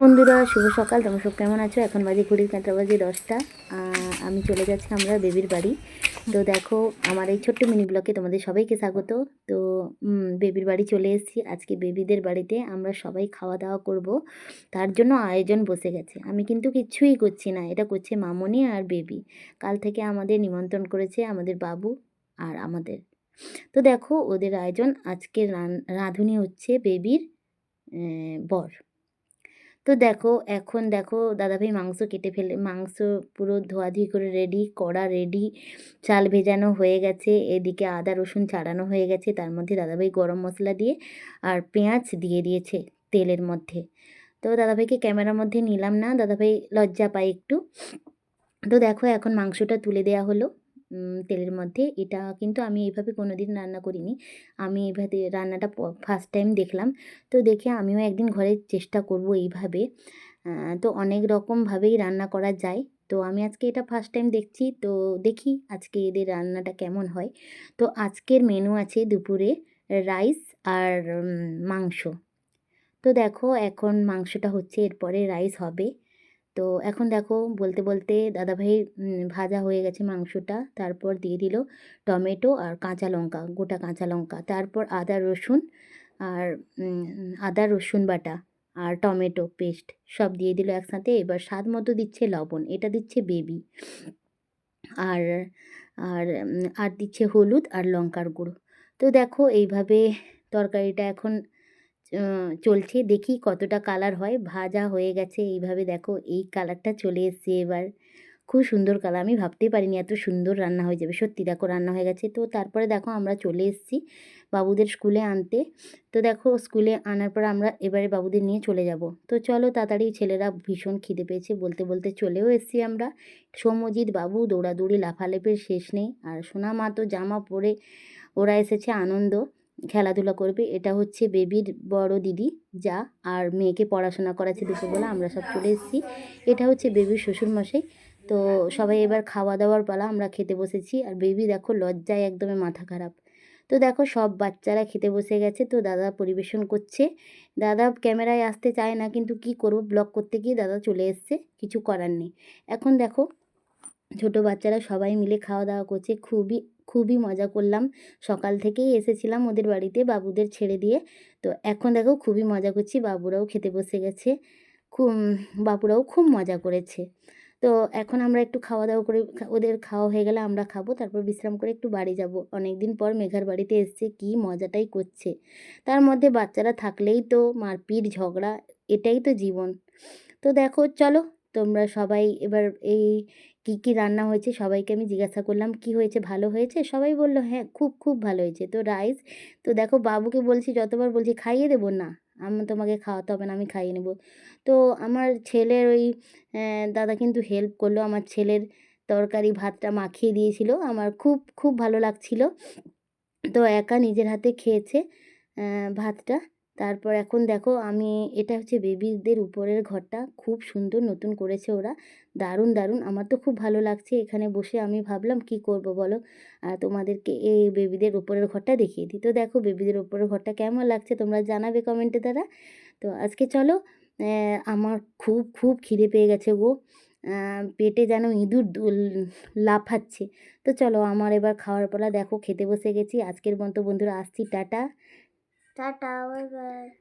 বন্ধুরা, শুভ সকাল। তোমরা সব কেমন আছো? এখন বাজে ঘড়ির কাঁটা বাজে দশটা। আমি চলে যাচ্ছি আমরা বেবির বাড়ি। তো দেখো, আমার এই ছোট্ট মিনি ব্লকে তোমাদের সবাইকে স্বাগত। তো বেবির বাড়ি চলে এসেছি। আজকে বেবিদের বাড়িতে আমরা সবাই খাওয়া দাওয়া করব। তার জন্য আয়োজন বসে গেছে। আমি কিন্তু কিচ্ছুই করছি না। এটা করছে মামনি আর বেবি। কাল থেকে আমাদের নিমন্ত্রণ করেছে আমাদের বাবু আর আমাদের। তো দেখো, ওদের আয়োজন। আজকে রাঁধুনি হচ্ছে বেবির বর। তো দেখো, এখন দেখো দাদাভাই মাংস কেটে ফেলে, মাংস পুরো ধোয়াধুয়ি করে রেডি কড়া রেডি চাল ভেজানো হয়ে গেছে, এদিকে আদা রসুন ছাড়ানো হয়ে গেছে, তার মধ্যে দাদাভাই গরম মশলা দিয়ে আর পেঁয়াজ দিয়ে দিয়েছে তেলের মধ্যে। তো দাদাভাইকে ক্যামেরার মধ্যে নিলাম না, দাদাভাই লজ্জা পায় একটু। তো দেখো এখন মাংসটা তুলে দেওয়া হলো। তেলের মধ্যে। এটা কিন্তু আমি এইভাবে কোনো দিন রান্না করিনি। আমি এইভাবে রান্নাটা ফার্স্ট টাইম দেখলাম। তো দেখে আমিও একদিন ঘরে চেষ্টা করব এইভাবে। তো অনেক রকমভাবেই রান্না করা যায়। তো আমি আজকে এটা ফার্স্ট টাইম দেখছি। তো দেখি আজকে এদের রান্নাটা কেমন হয়। তো আজকের মেনু আছে দুপুরে রাইস আর মাংস। তো দেখো এখন মাংসটা হচ্ছে, এরপরে রাইস হবে। তো এখন দেখো বলতে বলতে দাদাভাই ভাজা হয়ে গেছে মাংসটা। তারপর দিয়ে দিল টমেটো আর কাঁচা লঙ্কা, গোটা কাঁচা লঙ্কা। তারপর আদা, রসুন আর আদা, রসুন বাটা আর টমেটো পেস্ট সব দিয়ে দিল একসাথে। এবার স্বাদ মতো দিচ্ছে লবণ, এটা দিচ্ছে বেবি। আর আর আর দিচ্ছে হলুদ আর লঙ্কার গুঁড়ো। তো দেখো এইভাবে তরকারিটা এখন চলছে, দেখি কতটা কালার হয়। ভাজা হয়ে গেছে, এইভাবে দেখো, এই কালারটা চলে এসছে এবার। খুব সুন্দর কালার আমি ভাবতেই পারিনি এত সুন্দর রান্না হয়ে যাবে। সত্যি দেখো, রান্না হয়ে গেছে। তো তারপরে দেখো, আমরা চলে এসেছি বাবুদের স্কুলে আনতে। তো দেখো স্কুলে আনার পর আমরা এবারে বাবুদের নিয়ে চলে যাব। তো চলো, তাড়াতাড়ি ছেলেরা ভীষণ খিদে পেয়েছে, বলতে বলতে চলেও এসেছি আমরা। সৌম্যজিৎ বাবু দৌড়াদৌড়ি, লাফালাফির শেষ নেই। আর সোনা মা তো জামা পরে, ওরা এসেছে আনন্দ। খেলাধুলা করবে। এটা হচ্ছে বেবির বড় দিদি যা আর মেয়েকে পড়াশোনা করাচ্ছে দুপুরবেলা আমরা সব চলে এসেছি। এটা হচ্ছে বেবির শ্বশুরমশাই। তো সবাই এবার খাওয়া দাওয়ার পালা আমরা খেতে বসেছি। আর বেবি দেখো লজ্জায় একদমই মাথা খারাপ। তো দেখো সব বাচ্চারা খেতে বসে গেছে। তো দাদা পরিবেশন করছে। দাদা ক্যামেরায় আসতে চায় না, কিন্তু কি করব? ব্লগ করতে গিয়ে দাদা চলে এসছে। কিছু করার নেই। এখন দেখো ছোট বাচ্চারা সবাই মিলে খাওয়া দাওয়া করছে। খুবই খুবই মজা করলাম। সকাল থেকেই এসেছিলাম ওদের বাড়িতে বাবুদের ছেড়ে দিয়ে। তো এখন দেখো খুবই মজা করছি, বাবুরাও খেতে বসে গেছে। খুব, বাবুরাও খুব মজা করেছে। তো এখন আমরা একটু খাওয়া দাওয়া করে, ওদের খাওয়া হয়ে গেলে আমরা খাব, তারপর বিশ্রাম করে একটু বাড়ি যাব। অনেক দিন পর মেঘার বাড়িতে এসছে, কী মজাটাই করছে। তার মধ্যে বাচ্চারা থাকলেই তো মারপিট, ঝগড়া, এটাই তো জীবন। তো দেখো, চলো তোমরা সবাই এবার এই কী কী রান্না হয়েছে সবাইকে আমি জিজ্ঞাসা করলাম, কি হয়েছে? ভালো হয়েছে? সবাই বলল হ্যাঁ খুব খুব ভালো হয়েছে। তো রাইস, তো দেখো বাবুকে বলছি, যতবার বলছি, খাইয়ে দেবো? না, আমি, তোমাকে খাওয়াতে হবে না, আমি খাইয়ে নেব। তো আমার ছেলের ওই দাদা কিন্তু হেল্প করল, আমার ছেলের তরকারি ভাতটা মাখিয়ে দিয়েছিল, আমার খুব খুব ভালো লাগছিল। তো একা নিজের হাতে খেয়েছে ভাতটা। তারপর এখন দেখো আমি, এটা হচ্ছে বেবিদের উপরের ঘরটা। খুব সুন্দর নতুন করেছে ওরা। দারুণ দারুণ। আমার তো খুব ভালো লাগছে। এখানে বসে আমি ভাবলাম, কি করব বলো? তোমাদেরকে এই বেবিদের উপরের ঘরটা দেখিয়ে দিই। তো দেখো বেবিদের উপরের ঘরটা কেমন লাগছে তোমরা জানাবে কমেন্টে দ্বারা তো আজকে চলো আমার খুব খুব খিদে পেয়ে গেছে গো। পেটে যেন ইঁদুর লাফাচ্ছে। তো চলো আমার এবার খাওয়ার পালা দেখো, খেতে বসে গেছি। আজকের মতো বন্ধুরা, আসছি, টাটা। Enggak.